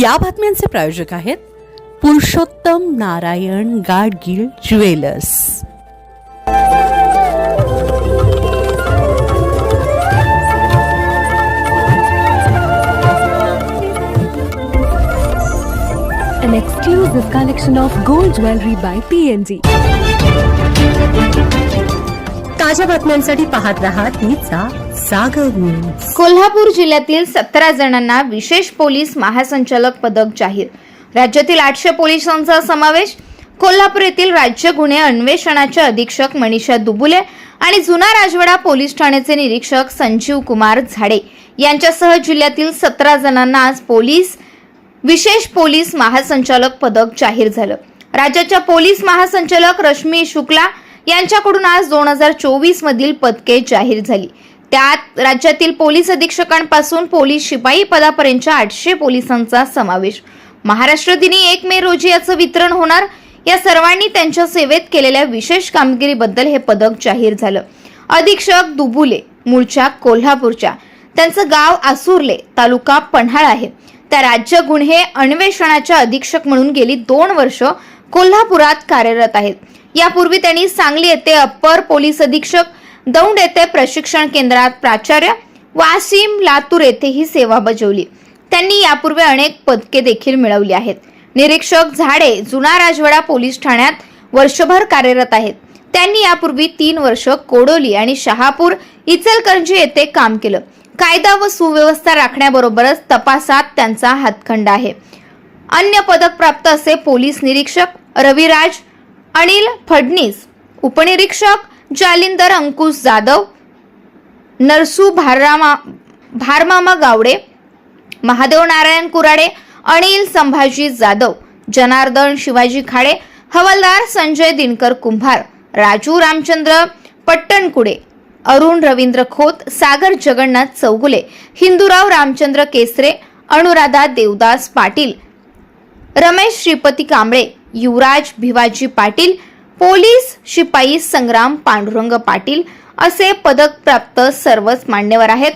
या बातम्यांचे प्रायोजक आहेत Purushottam Narayan Gadgil jewellers an exclusive collection of gold jewelry by PNG. ताज्या बातम्यांसाठी पाहत राहा तिचा सागर न्यूज कोल्हापूर जिल्ह्यातील सतरा जणांना विशेष पोलीस महासंचालक पदक जाहीर. राज्यातील आठशे पोलिसांचा समावेश. कोल्हापूर येथील राज्य गुन्हे अन्वेषणाचे अधीक्षक मनीषा दुबुले आणि जुना राजवाडा पोलीस ठाण्याचे निरीक्षक संजीव कुमार झाडे यांच्यासह जिल्ह्यातील सतरा जणांना आज पोलीस विशेष पोलीस महासंचालक पदक जाहीर झालं. राज्याच्या पोलीस महासंचालक रश्मी शुक्ला यांच्याकडून आज दोन हजार चोवीस मधील पदके जाहीर झाली. त्यात राज्यातील पोलीस अधीक्षकांपासून पोलीस शिपाई पदापर्यंतच्या आठशे पोलिसांचा समावेश. महाराष्ट्र दिनी एक मे रोजी याचं वितरण होणार. या सर्वांनी त्यांच्या सेवेत केलेल्या विशेष कामगिरीबद्दल हे पदक जाहीर झालं. अधीक्षक दुबुले मूळच्या कोल्हापूरच्या. त्यांचं गाव आसुर्ले तालुका पन्हाळ आहे. त्या राज्य गुन्हे अन्वेषणाच्या अधीक्षक म्हणून गेली दोन वर्ष कोल्हापुरात कार्यरत आहेत. यापूर्वी त्यांनी सांगली येथे अप्पर पोलीस अधीक्षक दौंड येथे प्रशिक्षण केंद्रात प्राचार्य वासिम लातूर येथे ही सेवा बजावली. त्यांनी यापूर्वी अनेक पदके देखील मिळवली आहेत. निरीक्षक झाडे जुना राजवाडा पोलीस ठाण्यात वर्षभर कार्यरत आहेत. त्यांनी यापूर्वी तीन वर्ष कोडोली आणि शहापूर इचलकरंजी येथे काम केलं. कायदा व सुव्यवस्था राखण्याबरोबरच तपासात त्यांचा हातखंड आहे. अन्य पदक प्राप्त असे पोलीस निरीक्षक रविराज अनिल फडणीस उपनिरीक्षक जालिंदर अंकुश जाधव नरसू भारामा भारमामा गावडे महादेव नारायण कुराडे अनिल संभाजी जाधव जनार्दन शिवाजी खाडे हवालदार संजय दिनकर कुंभार राजू रामचंद्र पट्टणकुडे अरुण रवींद्र खोत सागर जगन्नाथ चौगुले हिंदूराव रामचंद्र केसरे अनुराधा देवदास पाटील रमेश श्रीपती कांबळे युवराज भिवाजी पाटील पोलीस शिपाई संग्राम पांडुरंग पाटील असे पदक प्राप्त सर्वच मान्यवर आहेत.